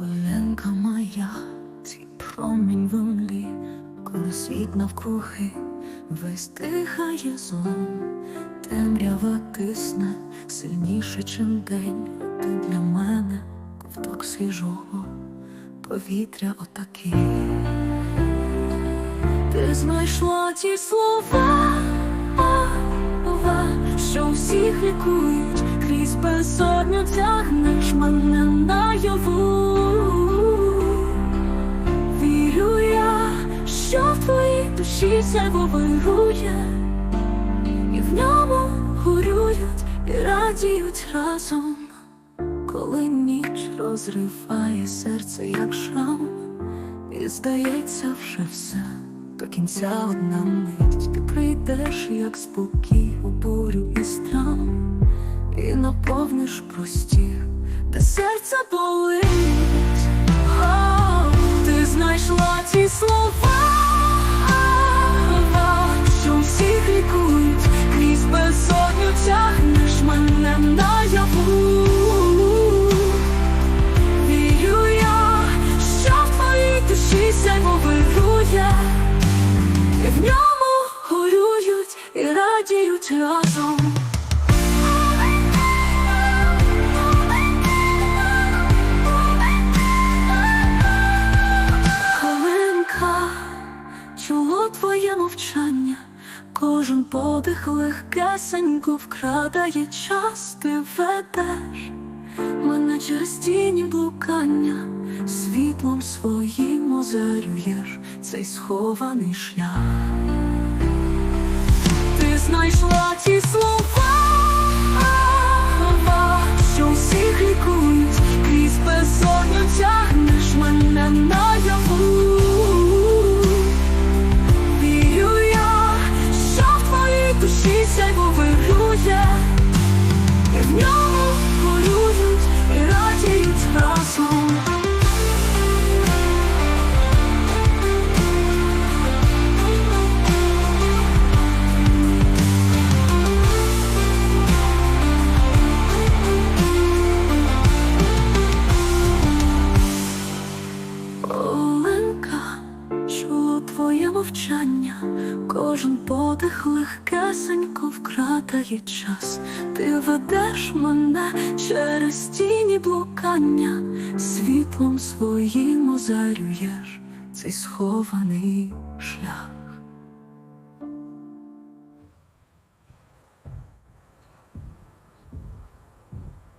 Оленка моя, твій промінь землі, коли світ навкруги весь дихає злом, темрява тисне сильніше, чим день. Ти для мене ковток свіжого повітря отакий. Ти знайшла ті слова, що всіх лікують, крізь безодню тягнеш мене наяву. Вірю я, що в твоїй душі сяйво вирує, і в ньому горюють і радіють разом, коли ніч розриває серце, як шрам. І здається вже все до кінця одна мить Ти прийдеш, як спокій у бурю і страм І наповниш простір, де серце болить. О, Ти знайшла ті слова, що всіх лікують. Крізь безодню тягнеш мене наяву. Вірю я, що в твоїй душі сяйво вирує, і в ньому горюють і радіють разом. Мовчання, кожен подих легкесенько вкрадає час, ти ведеш мене через тіні блукання, світлом своїм озарюєш цей схований шлях. Ти знайшла ті слова, мовчання, кожен подих легкесенько вкрадає час. Ти ведеш мене через тіні блукання, світлом своїм озарюєш цей схований шлях.